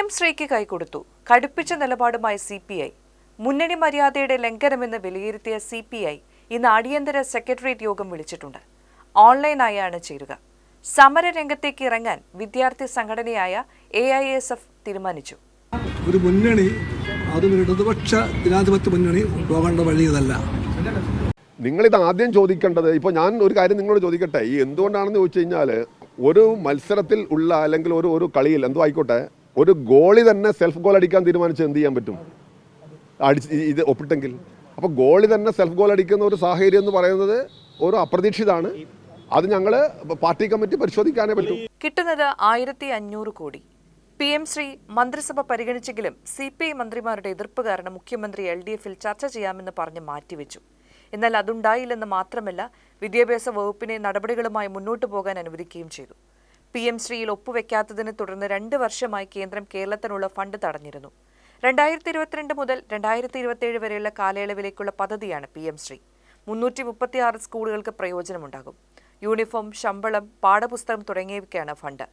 M ശ്രീക്ക് കൈകൊടുത്തു. കടുപ്പിച്ച നിലപാടുമായി സി പി ഐ. മുന്നണി മര്യാദയുടെ ലംഘനമെന്ന് വിലയിരുത്തിയ സി പി ഐ ഇന്ന് അടിയന്തര സെക്രട്ടേറിയറ്റ് യോഗം വിളിച്ചിട്ടുണ്ട്. ഓൺലൈനായാണ് ചേരുക. സമര രംഗത്തേക്ക് ഇറങ്ങാൻ വിദ്യാർത്ഥി സംഘടനയായ എ ഐ എസ് എഫ് തീരുമാനിച്ചു. ഒരു മുന്നണി അതും ഇടതുപക്ഷ ജനാധിപത്യ മുന്നണി പോകേണ്ട വഴി ഇതല്ല. നിങ്ങളിത് ആദ്യം ചോദിക്കേണ്ടത് ഇപ്പോൾ ഞാൻ ഒരു കാര്യം നിങ്ങളോട് ചോദിക്കട്ടെ. ഈ എന്തുകൊണ്ടാണെന്ന് ചോദിച്ചു കഴിഞ്ഞാൽ ഒരു മത്സരത്തിൽ ഉള്ള അല്ലെങ്കിൽ ഒരു ഒരു കളിയിൽ എന്തോ ആയിക്കോട്ടെ ഒരു ഗോളി തന്നെ സെൽഫ് ഗോൾ അടിക്കാൻ തീരുമാനിച്ച് എന്ത് ചെയ്യാൻ പറ്റും? അടിച്ച് ഇത് ഒപ്പിട്ടെങ്കിൽ. അപ്പോൾ ഗോളി തന്നെ സെൽഫ് ഗോൾ അടിക്കുന്ന ഒരു സാഹചര്യം എന്ന് പറയുന്നത് ഒരു അപ്രതീക്ഷിതാണ്. അത് ഞങ്ങൾ പാർട്ടി കമ്മിറ്റി പരിശോധിക്കാനേ പറ്റൂ. കിട്ടുന്നത് ആയിരത്തി അഞ്ഞൂറ് കോടി. പി എം ശ്രീ മന്ത്രിസഭ പരിഗണിച്ചെങ്കിലും സി പി ഐ മന്ത്രിമാരുടെ എതിർപ്പ് കാരണം മുഖ്യമന്ത്രി എൽ ഡി എഫിൽ ചർച്ച ചെയ്യാമെന്ന് പറഞ്ഞ് മാറ്റിവെച്ചു. എന്നാൽ അതുണ്ടായില്ലെന്ന് മാത്രമല്ല വിദ്യാഭ്യാസ വകുപ്പിനെ നടപടികളുമായി മുന്നോട്ടു പോകാൻ അനുവദിക്കുകയും ചെയ്തു. പി എം ശ്രീയിൽ ഒപ്പുവെക്കാത്തതിനെ തുടർന്ന് രണ്ട് വർഷമായി കേന്ദ്രം കേരളത്തിനുള്ള ഫണ്ട് തടഞ്ഞിരുന്നു. രണ്ടായിരത്തി ഇരുപത്തിരണ്ട് മുതൽ രണ്ടായിരത്തി ഇരുപത്തിയേഴ് വരെയുള്ള കാലയളവിലേക്കുള്ള പദ്ധതിയാണ് പി എം ശ്രീ. മുന്നൂറ്റി മുപ്പത്തിയാറ് സ്കൂളുകൾക്ക് പ്രയോജനമുണ്ടാകും. യൂണിഫോം ശമ്പളം പാഠപുസ്തകം തുടങ്ങിയവയ്ക്കാണ് ഫണ്ട്.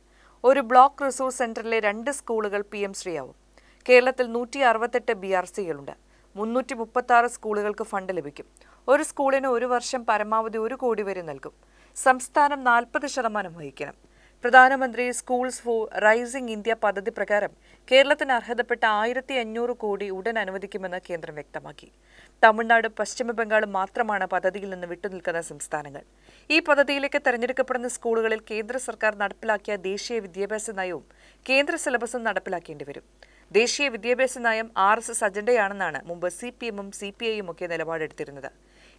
ഒരു ബ്ലോക്ക് റിസോഴ്സ് സെന്ററിലെ രണ്ട് സ്കൂളുകൾ പി എം ശ്രീയാവും. കേരളത്തിൽ നൂറ്റി അറുപത്തെട്ട് ബി ആർ സികളുണ്ട്. മുന്നൂറ്റി മുപ്പത്തി ആറ് സ്കൂളുകൾക്ക് ഫണ്ട് ലഭിക്കും. ഒരു സ്കൂളിന് ഒരു വർഷം പരമാവധി ഒരു കോടി വരെ നൽകും. സംസ്ഥാനം നാൽപ്പത് ശതമാനം വഹിക്കണം. പ്രധാനമന്ത്രി സ്കൂൾസ് ഫോർ റൈസിംഗ് ഇന്ത്യ പദ്ധതി പ്രകാരം കേരളത്തിന് അർഹതപ്പെട്ട ആയിരത്തി അഞ്ഞൂറ് കോടി ഉടൻ അനുവദിക്കുമെന്ന് കേന്ദ്രം വ്യക്തമാക്കി. തമിഴ്നാട് പശ്ചിമ ബംഗാൾ മാത്രമാണ് പദ്ധതിയിൽ നിന്ന് വിട്ടുനിൽക്കുന്ന സംസ്ഥാനങ്ങൾ. ഈ പദ്ധതിയിലേക്ക് തെരഞ്ഞെടുക്കപ്പെടുന്ന സ്കൂളുകളിൽ കേന്ദ്ര സർക്കാർ നടപ്പിലാക്കിയ ദേശീയ വിദ്യാഭ്യാസ നയവും കേന്ദ്ര സിലബസും നടപ്പിലാക്കേണ്ടി വരും. ദേശീയ വിദ്യാഭ്യാസ നയം ആർ എസ് എസ് അജണ്ടയാണെന്നാണ് മുമ്പ് സി പി എമ്മും സി പി ഐയും ഒക്കെ നിലപാടെടുത്തിരുന്നത്.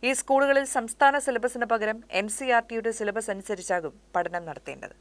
ഈ സ്കൂളുകളിൽ സംസ്ഥാന സിലബസിന് പകരം എൻ സി ആർ ടിയുടെ സിലബസ് അനുസരിച്ചാകും പഠനം നടത്തേണ്ടത്.